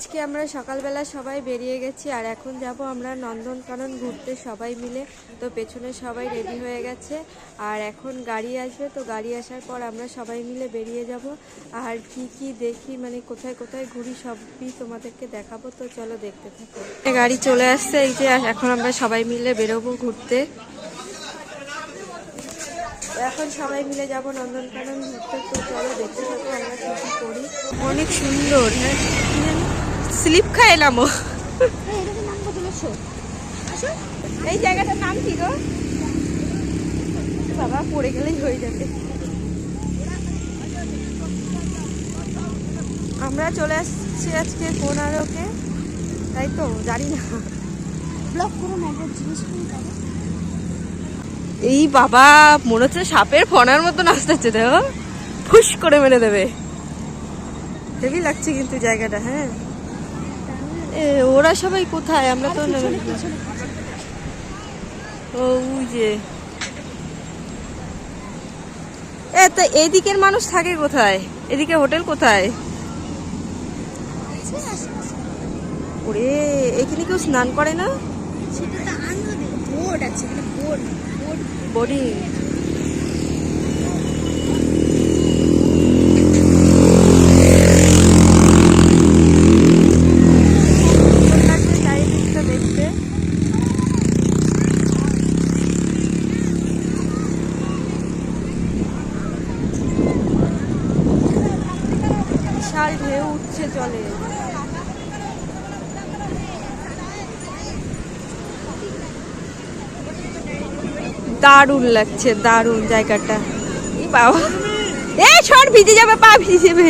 আজকে আমরা সকালবেলা সবাই বেরিয়ে গেছি আর এখন যাব আমরা নন্দনকানন ঘুরতে সবাই মিলে। তো পেছনে সবাই রেডি হয়ে গেছে আর এখন গাড়ি আসবে। তো গাড়ি আসার পর আমরা সবাই মিলে বেরিয়ে যাব। আর কি কি দেখি মানে কোথায় কোথায় ঘুরি সবই তোমাদেরকে দেখাবো। তো চলো দেখতে থাকো। গাড়ি চলে আসছে, এই যে এখন আমরা সবাই মিলে বেরোবো ঘুরতে। এখন সবাই মিলে যাব নন্দনকানন ঘুরতে। তো চলো দেখতে থাকো আমরা কি কি করি। অনেক সুন্দর হ্যাঁ। স্লিপ খাই এলাম ও এই জায়গাটার নাম কি গো? বাবা পড়ে গেলেই হয়ে যাবে। আমরা চলে আসছি আজকে কোনারকে। তাই তো জানি না। ব্লক তাহলে। এই বাবা মনে হচ্ছে সাপের ফনার মতো নাচতেছে দেখো। ফুস করে মেরে দেবে। হেভি লাগছে কিন্তু জায়গাটা হ্যাঁ। ওরা সবাই কোথায়? আমরা তো। ও যে। এ তা এদিকের মানুষ থাকে কোথায়? এদিকে হোটেল কোথায়। ওরে এখানে কেউ স্নান করে না? বোর্ড আছে বোর্ড বোর্ড বডি চারিদিকটা দেখতে বিশাল ঢেউ উঠছে চলে দারুণ লাগছে, দারুণ জায়গাটা। বাবা। এ ছট ভিজে যাবে, পা ভিজে যাবে।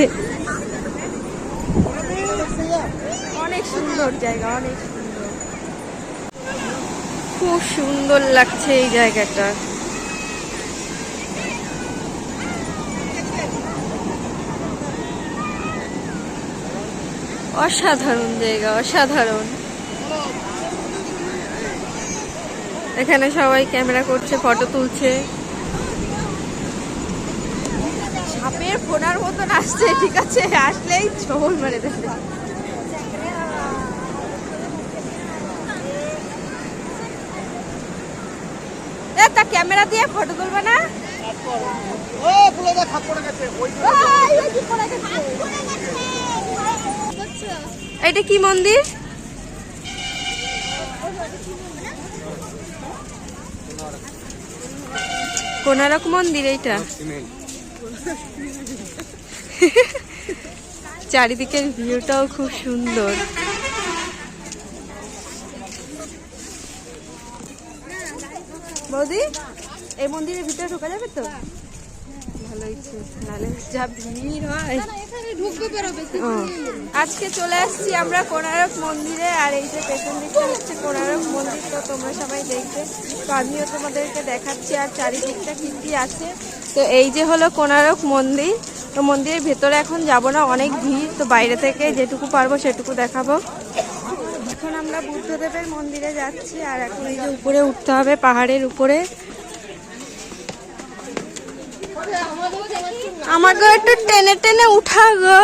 অনেক সুন্দর জায়গা, অনেক সুন্দর। খুব সুন্দর লাগছে এই জায়গাটা। অসাধারণ জায়গা, অসাধারণ। এখানে সবাই ক্যামেরা করছে ফটো তুলছে। সাপের ফোনার মতন আসছে ঠিক আছে আসলেই ছবল মেরে দেবে। তা ক্যামেরা দিয়ে ফটো তুলবে না? ও পড়ে গেছে ওই পড়ে গেছে? এটা কি মন্দির? কোনারক মন্দির এইটা। চারিদিকের ভিউটাও খুব সুন্দর। বৌদি এই মন্দিরের ভিতরে ঢোকা যাবে তো? ভালো হয়েছে। নাহলে যা ভিড় হয়। আজকে চলে আসছি আমরা কোনারক মন্দিরে আর এই যে পেছন দিকটা হচ্ছে কোনারক মন্দির তো তোমরা সবাই দেখবে। তো আমিও তোমাদেরকে দেখাচ্ছি আর চারিদিকটা কি কি আছে। তো এই যে হলো কোনারক মন্দির তো মন্দিরের ভেতরে এখন যাব না অনেক ভিড়। তো বাইরে থেকে যেটুকু পারব সেটুকু দেখাবো। এখন আমরা বুদ্ধদেবের মন্দিরে যাচ্ছি আর এখন এই যে উপরে উঠতে হবে পাহাড়ের উপরে। আমাকে একটু টেনে টেনে উঠা গো।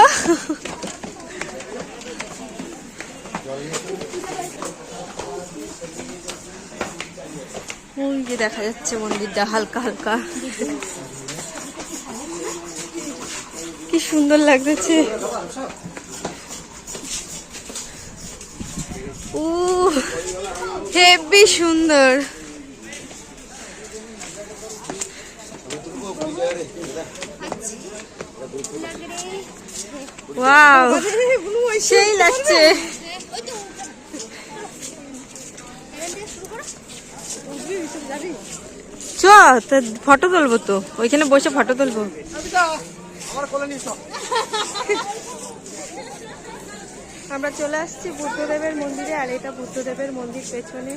যে দেখা যাচ্ছে মন্দিরটা হালকা হালকা। কি সুন্দর লাগতেছে। ও হেভি সুন্দর। ওয়াও সেই লাগছে তো। চ ফটো তুলবো তো। ওইখানে বসে ফটো তুলবো। আমার চলে আসছি বুদ্ধদেবের মন্দিরে আর এটা বুদ্ধদেবের মন্দির পেছনে।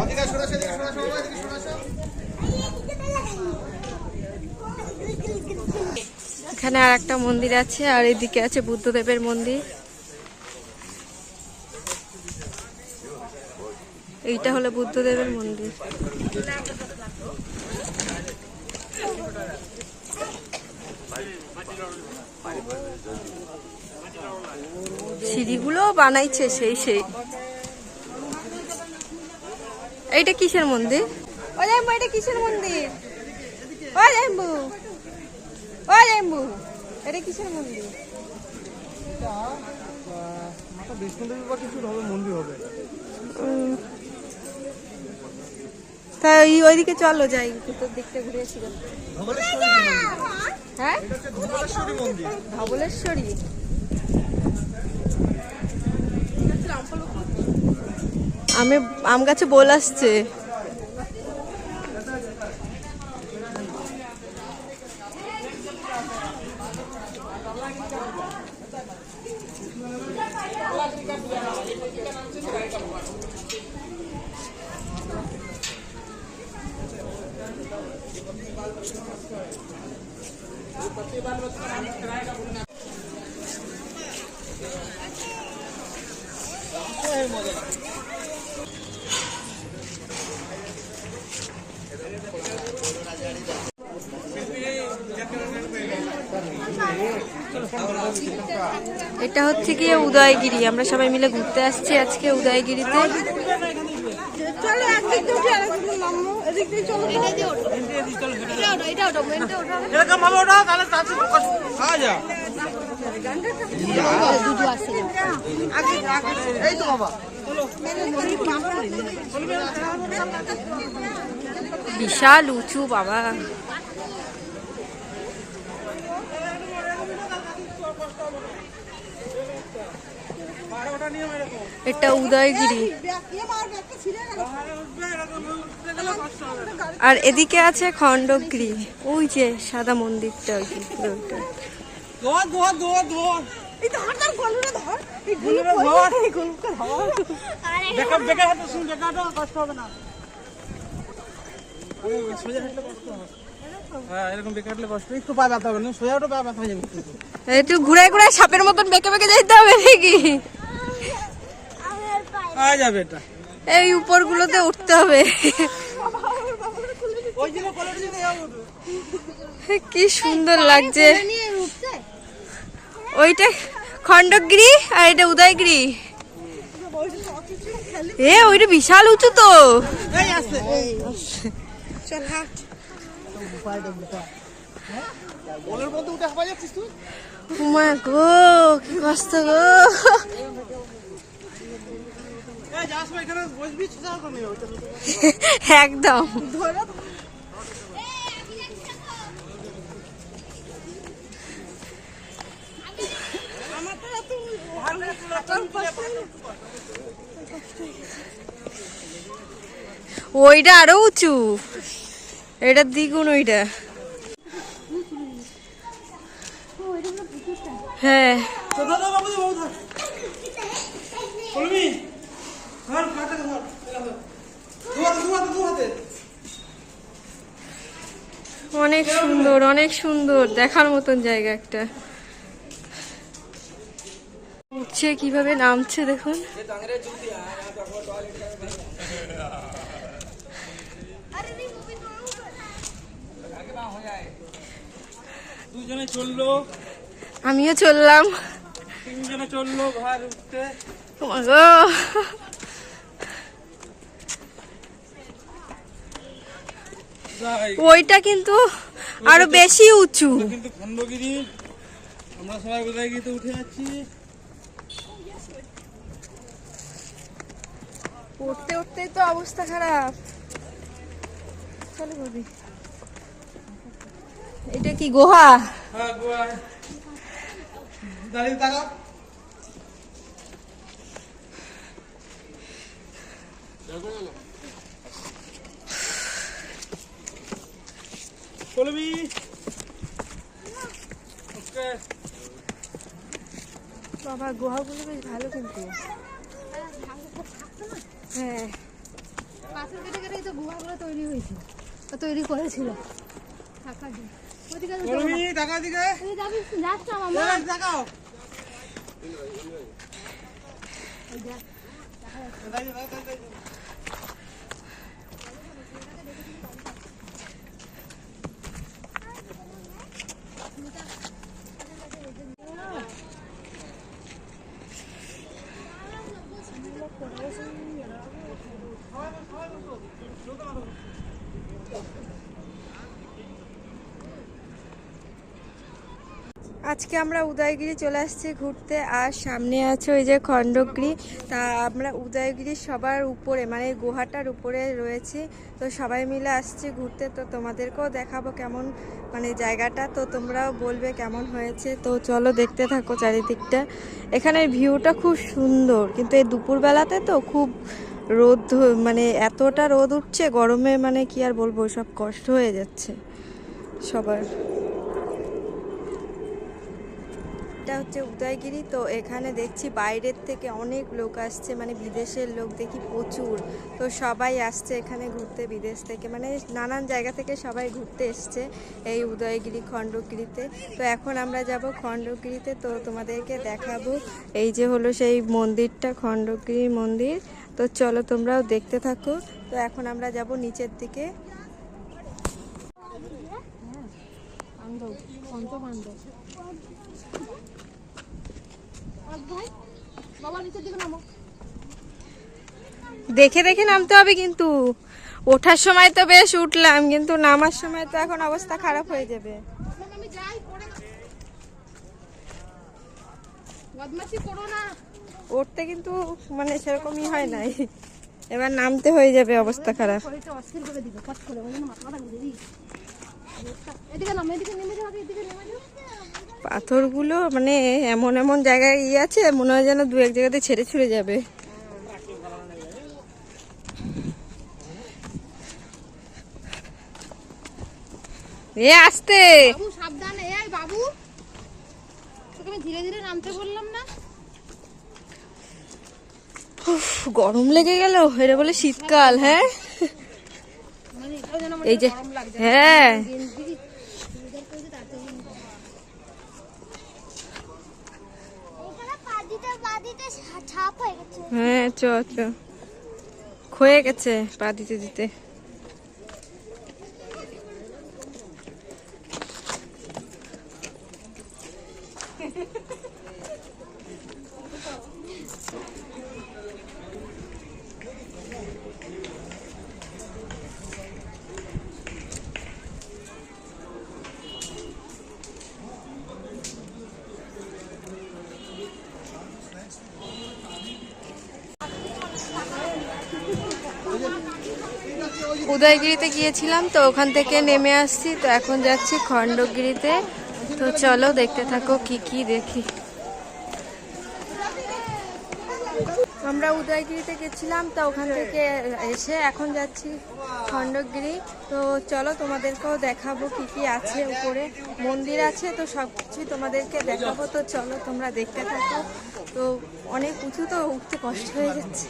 ওদিকে সরে আসো, এদিকে সরে আসো, বাবা, এদিকে সরে আসো। এখানে আর একটা মন্দির আছে, আর এদিকে আছে বুদ্ধদেবের মন্দির। এইটা হলো বুদ্ধদেবের মন্দির। সিঁড়িগুলো বানাইছে সেই সেই। এইটা কিসের মন্দির? ও জাম্বু এটা কিসের মন্দির? ও জাম্বু ও জাম্বু এটা কিসের মন্দির? মাতা বিষ্ণুদেবী বা কিছু হবে মন্দির হবে। তা ওই ওইদিকে চলো যাই ভিতর দিকটা ঘুরে আসি হ্যাঁ? ধবলেশ্বরী ধবলেশ্বরী? আমি আম গাছে বল আসছে। এটা হচ্ছে গিয়ে উদয়গিরি। আমরা সবাই মিলে ঘুরতে আসছি আজকে উদয়গিরিতে। চলো একদিক দিয়ে উঠে আরেকদিক দিয়ে নামবো এদিক দিয়ে চলো। এটা দিয়ে ওঠো এটা ওঠো এটা ওঠো। এরকম ভাবে ওটা তাহলে খাওয়া বিশাল উঁচু বাবা। এটা উদয়গিরি। আর এদিকে আছে খণ্ডগিরি। ওই যে সাদা মন্দিরটা কি ধোয়া ধোয়া ধোয়া ধোয়া এই ধর ধর গলুটা ধর। এই গলুটা ধর। এই গলুটা ধর। বেকার হাতে শুন কষ্ট হবে না। আরে, সোজা হাঁটলে কষ্ট হবে। হ্যাঁ এরকম বেকার কষ্ট একটু পা ব্যথা হবে না? সোজা ওটা পা ব্যথা হয়ে যাবে একটু ঘুরে ঘুরে সাপের মতন বেঁকে বেঁকে যেতে হবে নাকি? পাওয়া যাবে এটা এই উপরগুলোতে উঠতে হবে। কি সুন্দর লাগছে। ওইটা খণ্ডগিরি আর এটা উদয়গিরি। এ ওইটা বিশাল উঁচু তো। উমা গো কি কষ্ট গো। একদম। ওইটা আরও উঁচু। এটা দ্বিগুণ ওইটা। হ্যাঁ। অনেক সুন্দর অনেক সুন্দর। দেখার মতন জায়গা একটা। উঠছে কীভাবে নামছে দেখুন। দুজনে চলল। আমিও চললাম। তিনজনে চলল উঠতে। ওইটা কিন্তু আরও বেশি উঁচু। কিন্তু খণ্ডগিরি। আমরা সবাই কোথায় গিয়ে উঠে যাচ্ছি। উঠতে উঠতেই তো অবস্থা খারাপ। চলো বলি এটা কি গুহা? হ্যাঁ দাঁড়িয়ে ওকে। বাবা গুহাগুলো বেশ ভালো কিন্তু। হ্যাঁ। পাথর কেটে কেটে তো গুহাগুলো তৈরি হয়েছে। তৈরি করেছিল। থাকার জন্য ওদিকে কলমি টাকা দিকে তুই যাবি যাস না মামা দেখাও আজকে আমরা উদয়গিরি চলে আসছি ঘুরতে, আর সামনে আছে ওই যে খণ্ডগিরি। তা আমরা উদয়গিরি সবার উপরে মানে গুহাটার উপরে রয়েছে। তো সবাই মিলে আসছি ঘুরতে। তো তোমাদেরকেও দেখাবো কেমন মানে জায়গাটা। তো তোমরাও বলবে কেমন হয়েছে। তো চলো দেখতে থাকো চারিদিকটা। এখানের ভিউটা খুব সুন্দর, কিন্তু এই দুপুরবেলাতে তো খুব রোদ মানে এতটা রোদ উঠছে, গরমে মানে কি আর বলব, সব কষ্ট হয়ে যাচ্ছে সবার। এটা হচ্ছে উদয়গিরি। তো এখানে দেখছি বাইরের থেকে অনেক লোক আসছে মানে বিদেশের লোক দেখি প্রচুর। তো সবাই আসছে এখানে ঘুরতে বিদেশ থেকে। মানে নানান জায়গা থেকে সবাই ঘুরতে এসছে এই উদয়গিরি, খণ্ডগিরিতে। তো এখন আমরা যাব খণ্ডগিরিতে। তো তোমাদেরকে দেখাবো এই যে হলো সেই মন্দিরটা, খণ্ডগিরি মন্দির। তো চলো তোমরাও দেখতে থাকো। তো এখন আমরা যাব নিচের দিকে। দিকে নামো দেখে দেখে নামতে হবে কিন্তু। ওঠার সময় তো বেশ উঠলাম, কিন্তু নামার সময় তো এখন অবস্থা খারাপ হয়ে যাবে। উঠতে কিন্তু মানে সেরকমই হয় নাই। এবার নামতে হয়ে যাবে, অবস্থা খারাপ। পাথরগুলো মানে এমন এমন জায়গায় ইয়ে আছে মনে হয় যেন দু এক জায়গাতে ছেড়ে ছুড়ে যাবে। এ আসতে! বাবু সাবধানে এই বাবু। তোকে আমি ধীরে ধীরে নামতে বললাম না। উফ, গরম লেগে গেল এটা বলে শীতকাল হ্যাঁ মানে এটাও যেন আমার এই যে হ্যাঁ। হয়ে হ্যাঁ চ চ। ক্ষয়ে গেছে পা দিতে দিতে। উদয়গিরিতে গিয়েছিলাম, তো ওখান থেকে নেমে আসছি, তো এখন যাচ্ছি খণ্ডগিরিতে। তো চলো দেখতে থাকো কি কি দেখি। আমরা উদয়গিরিতে গেছিলাম, তো ওখান থেকে এসে এখন যাচ্ছি খণ্ডগিরি। তো চলো তোমাদেরকেও দেখাবো কি কি আছে উপরে। মন্দির আছে, তো সব কিছুই তোমাদেরকে দেখাবো। তো চলো তোমরা দেখতে থাকো। তো অনেক উঁচু, তো উঠতে কষ্ট হয়ে যাচ্ছে।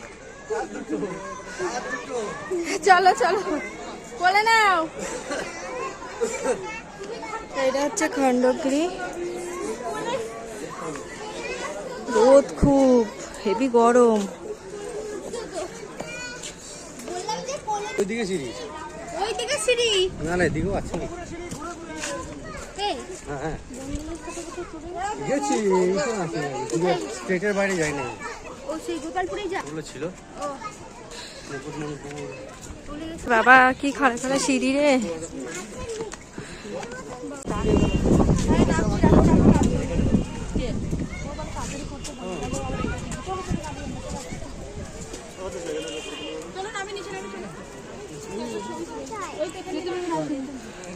চলো চলো। বলে নাও। এটা হচ্ছে খণ্ডগিরি। রোদ খুব হেভি গরম। বললাম ওইদিকে সিঁড়ি। ওই সিঁড়ি। না না এদিকেও আছে। না এই। হ্যাঁ হ্যাঁ। গেছি স্টেটের বাইরে যাই না সেই গোপালপুরেই যা। ছিল মুকুটমণিপুর বাবা কি খাড়া খাড়া সিঁড়ি রে?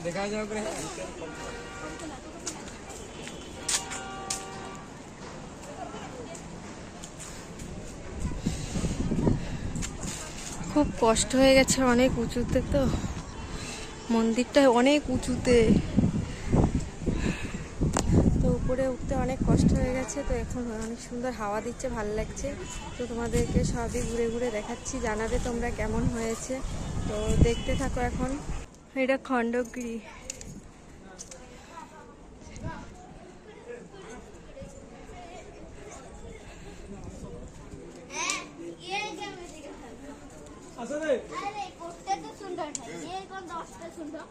দেখা যাবে খুব কষ্ট হয়ে গেছে অনেক উঁচুতে তো। মন্দিরটা অনেক উঁচুতে। তো উপরে উঠতে অনেক কষ্ট হয়ে গেছে, তো এখন অনেক সুন্দর হাওয়া দিচ্ছে, ভালো লাগছে। তো তোমাদেরকে সবই ঘুরে ঘুরে দেখাচ্ছি, জানাবে তোমরা কেমন হয়েছে। তো দেখতে থাকো এখন। এটা খণ্ডগিরি। আরে করতে তো সুন্দর হয় এর কোন দশটা সুন্দর?